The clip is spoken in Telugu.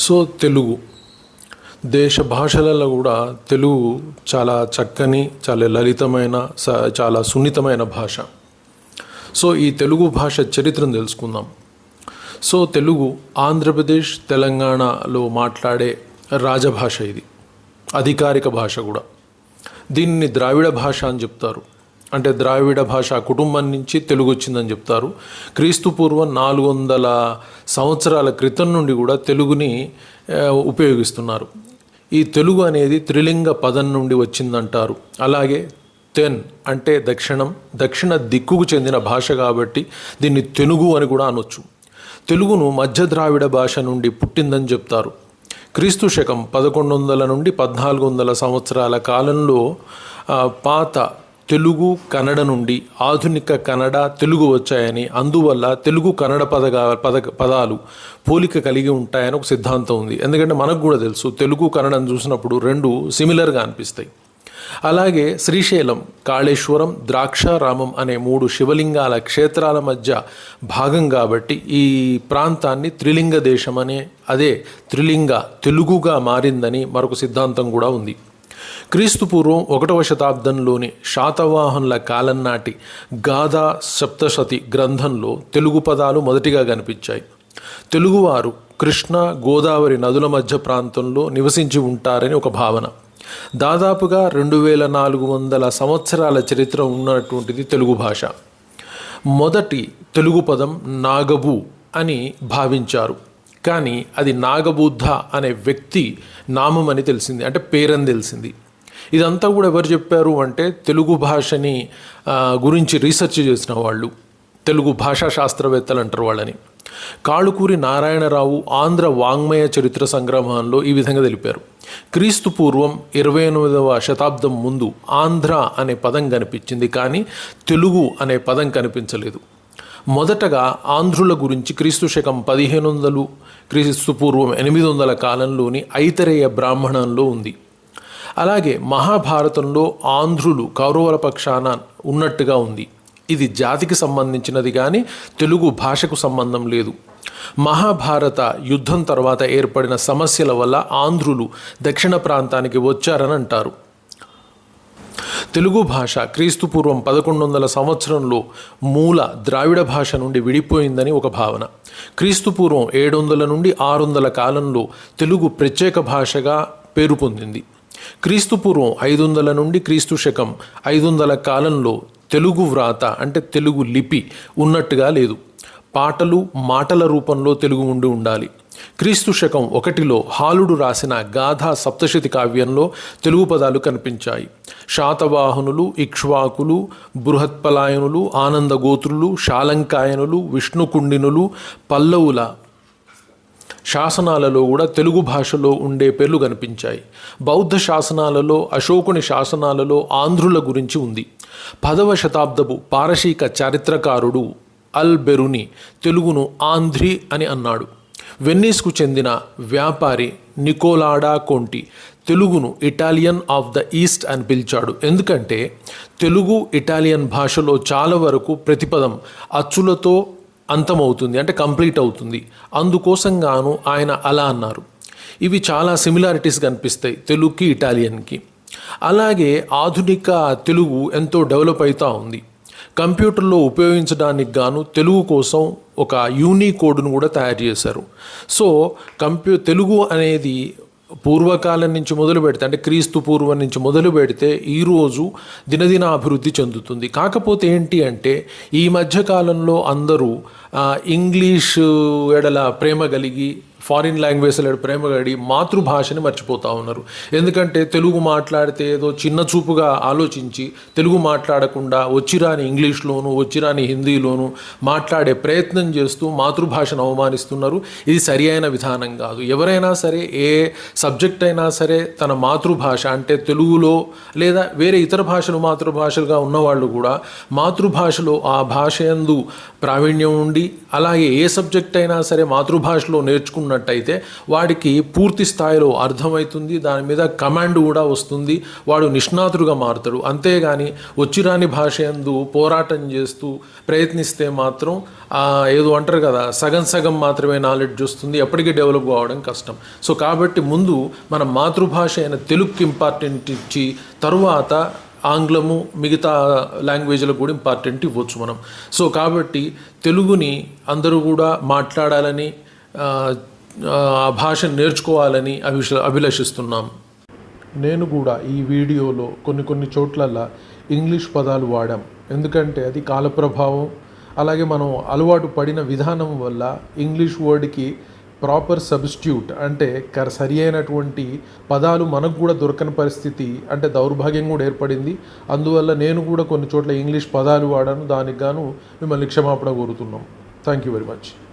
సో తెలుగు. దేశ భాషలలో కూడా తెలుగు చాలా చక్కని చాలా లలితమైన స- చాలా సున్నితమైన భాష. సో ఈ తెలుగు భాష చరిత్రను తెలుసుకుందాం. సో తెలుగు ఆంధ్రప్రదేశ్ తెలంగాణలో మాట్లాడే రాజభాష ఇది. అధికారిక భాష కూడా. దీన్ని ద్రావిడ భాష అని చెప్తారు. అంటే ద్రావిడ భాష కుటుంబం నుంచి తెలుగు వచ్చిందని చెప్తారు. క్రీస్తు పూర్వం నాలుగు వందల సంవత్సరాల క్రితం నుండి కూడా తెలుగుని ఉపయోగిస్తున్నారు. ఈ తెలుగు అనేది త్రిలింగ పదం నుండి వచ్చిందంటారు. అలాగే తెన్ అంటే దక్షిణం దక్షిణ దిక్కుకు చెందిన భాష కాబట్టి దీన్ని తెలుగు అని కూడా అనొచ్చు. తెలుగును మధ్య ద్రావిడ భాష నుండి పుట్టిందని చెప్తారు. క్రీస్తు శకం పదకొండు వందల నుండి పద్నాలుగు వందల సంవత్సరాల కాలంలో పాత తెలుగు కన్నడ నుండి ఆధునిక కన్నడ తెలుగు వచ్చాయని అందువల్ల తెలుగు కన్నడ పదగా పద పదాలు పోలిక కలిగి ఉంటాయని ఒక సిద్ధాంతం ఉంది. ఎందుకంటే మనకు కూడా తెలుసు తెలుగు కన్నడను చూసినప్పుడు రెండు సిమిలర్గా అనిపిస్తాయి. అలాగే శ్రీశైలం కాళేశ్వరం ద్రాక్షారామం అనే మూడు శివలింగాల క్షేత్రాల మధ్య భాగం కాబట్టి ఈ ప్రాంతాన్ని త్రిలింగ దేశం అనే అదే త్రిలింగ తెలుగుగా మారిందని మరొక సిద్ధాంతం కూడా ఉంది. క్రీస్తుపూర్వం ఒకటవ శతాబ్దంలోని శాతవాహనుల కాలం నాటి గాథా సప్తశతి గ్రంథంలో తెలుగు పదాలు మొదటిగా కనిపించాయి. తెలుగువారు కృష్ణ గోదావరి నదుల మధ్య ప్రాంతంలో నివసించి ఉంటారని ఒక భావన. దాదాపుగా రెండు వేల నాలుగు వందల సంవత్సరాల చరిత్ర ఉన్నటువంటిది తెలుగు భాష. మొదటి తెలుగు పదం నాగబు అని భావించారు. కానీ అది నాగబుద్ధ అనే వ్యక్తి నామం అని తెలిసింది అంటే పేరని తెలిసింది. ఇదంతా కూడా ఎవరు చెప్పారు అంటే తెలుగు భాషని గురించి రీసెర్చ్ చేసిన వాళ్ళు. తెలుగు భాషా శాస్త్రవేత్తలు అంటారు వాళ్ళని. కాళుకూరి నారాయణరావు ఆంధ్ర వాంగ్మయ చరిత్ర సంగ్రహంలో ఈ విధంగా తెలిపారు. క్రీస్తు పూర్వం ఇరవై ఎనిమిదవ శతాబ్దం ముందు ఆంధ్ర అనే పదం కనిపించింది కానీ తెలుగు అనే పదం కనిపించలేదు. మొదటగా ఆంధ్రుల గురించి క్రీస్తు శకం పదిహేను వందలు క్రీస్తు పూర్వం ఎనిమిది వందల కాలంలోని ఐతరేయ బ్రాహ్మణంలో ఉంది. అలాగే మహాభారతంలో ఆంధ్రులు కౌరవుల పక్షాన ఉన్నట్టుగా ఉంది. ఇది జాతికి సంబంధించినది కానీ తెలుగు భాషకు సంబంధం లేదు. మహాభారత యుద్ధం తర్వాత ఏర్పడిన సమస్యల వల్ల ఆంధ్రులు దక్షిణ ప్రాంతానికి వచ్చారని అంటారు. తెలుగు భాష క్రీస్తు పూర్వం పదకొండు వందల సంవత్సరంలో మూల ద్రావిడ భాష నుండి విడిపోయిందని ఒక భావన. క్రీస్తు పూర్వం ఏడు వందల నుండి ఆరు వందల కాలంలో తెలుగు ప్రత్యేక భాషగా పేరు పొందింది. క్రీస్తు పూర్వం ఐదు వందల నుండి క్రీస్తు శకం ఐదు వందల కాలంలో తెలుగు వ్రాత అంటే తెలుగు లిపి ఉన్నట్టుగా లేదు. పాటలు మాటల రూపంలో తెలుగు ఉండి ఉండాలి. క్రీస్తు శకం ఒకటిలో హాలుడు రాసిన గాథా సప్తశతి కావ్యంలో తెలుగు పదాలు కనిపించాయి. శాతవాహనులు ఇక్ష్వాకులు బృహత్పలాయనులు ఆనందగోత్రులు శాలంకాయనులు విష్ణుకుండినులు పల్లవుల శాసనాలలో కూడా తెలుగు భాషలో ఉండే పేర్లు కనిపించాయి. బౌద్ధ శాసనాలలో అశోకుని శాసనాలలో ఆంధ్రుల గురించి ఉంది. పదవ శతాబ్దపు పారశీక చారిత్రకారుడు అల్ బెరుని తెలుగును ఆంధ్రి అని అన్నాడు. వెన్నీస్కు చెందిన వ్యాపారి నికోలాడా కొంటి తెలుగును ఇటాలియన్ ఆఫ్ ద ఈస్ట్ అని పిలిచాడు. ఎందుకంటే తెలుగు ఇటాలియన్ భాషలో చాలా వరకు ప్రతిపదం అచ్చులతో అంతమవుతుంది అంటే కంప్లీట్ అవుతుంది. అందుకోసం గాను ఆయన అలా అన్నారు. ఇవి చాలా సిమిలారిటీస్ కనిపిస్తాయి తెలుగుకి ఇటాలియన్కి. అలాగే ఆధునిక తెలుగు ఎంతో డెవలప్ అవుతూ ఉంది. కంప్యూటర్లో ఉపయోగించడానికి గాను తెలుగు కోసం ఒక యూనికోడ్ను కూడా తయారు చేశారు. సో కంప్యూ తెలుగు అనేది పూర్వకాలం నుంచి మొదలు పెడితే అంటే క్రీస్తు పూర్వం నుంచి మొదలు పెడితే ఈరోజు దినదిన అభివృద్ధి చెందుతుంది. కాకపోతే ఏంటి అంటే ఈ మధ్యకాలంలో అందరూ ఇంగ్లీషు ఇంగ్లీష్ ఎడల ప్రేమ కలిగి ఫారిన్ లాంగ్వేజ్ ప్రేమ కలిగి మాతృభాషని మర్చిపోతూ ఉన్నారు. ఎందుకంటే తెలుగు మాట్లాడితే ఏదో చిన్న చూపుగా ఆలోచించి తెలుగు మాట్లాడకుండా వచ్చిరాని ఇంగ్లీష్లోను వచ్చిరాని హిందీలోను మాట్లాడే ప్రయత్నం చేస్తూ మాతృభాషను అవమానిస్తున్నారు. ఇది సరి అయిన విధానం కాదు. ఎవరైనా సరే ఏ సబ్జెక్ట్ అయినా సరే తన మాతృభాష అంటే తెలుగులో లేదా వేరే ఇతర భాషలు మాతృభాషలుగా ఉన్నవాళ్ళు కూడా మాతృభాషలో ఆ భాష యందు ప్రావీణ్యం ఉండి అలాగే ఏ సబ్జెక్ట్ అయినా సరే మాతృభాషలో నేర్చుకున్న నేర్చుకున్నట్టయితే వాడికి పూర్తి స్థాయిలో అర్థమవుతుంది దాని మీద కమాండ్ కూడా వస్తుంది వాడు నిష్ణాతుడుగా మారుతాడు. అంతేగాని వచ్చిరాని భాష ఎందు పోరాటం చేస్తూ ప్రయత్నిస్తే మాత్రం ఏదో అంటారు కదా సగం సగం మాత్రమే నాలెడ్జ్ వస్తుంది ఎప్పటికీ డెవలప్ కావడం కష్టం. సో కాబట్టి ముందు మన మాతృభాష అయిన తెలుగుకి ఇంపార్టెంట్ ఇచ్చి తరువాత ఆంగ్లము మిగతా లాంగ్వేజ్లకు కూడా ఇంపార్టెంట్ ఇవ్వచ్చు మనం. సో కాబట్టి తెలుగుని అందరూ కూడా మాట్లాడాలని ఆ భాషను నేర్చుకోవాలని అభిష అభిలషిస్తున్నాం. నేను కూడా ఈ వీడియోలో కొన్ని కొన్ని చోట్లల్లా ఇంగ్లీష్ పదాలు వాడాం. ఎందుకంటే అది కాలప్రభావం అలాగే మనం అలవాటు పడిన విధానం వల్ల ఇంగ్లీష్ వర్డ్కి ప్రాపర్ సబ్స్టిట్యూట్ అంటే కర సరి అయినటువంటి పదాలు మనకు కూడా దొరకని పరిస్థితి అంటే దౌర్భాగ్యం కూడా ఏర్పడింది. అందువల్ల నేను కూడా కొన్ని చోట్ల ఇంగ్లీష్ పదాలు వాడాను. దానికి గాను మిమ్మల్ని క్షమాపణ కోరుతున్నాం. Thank you very much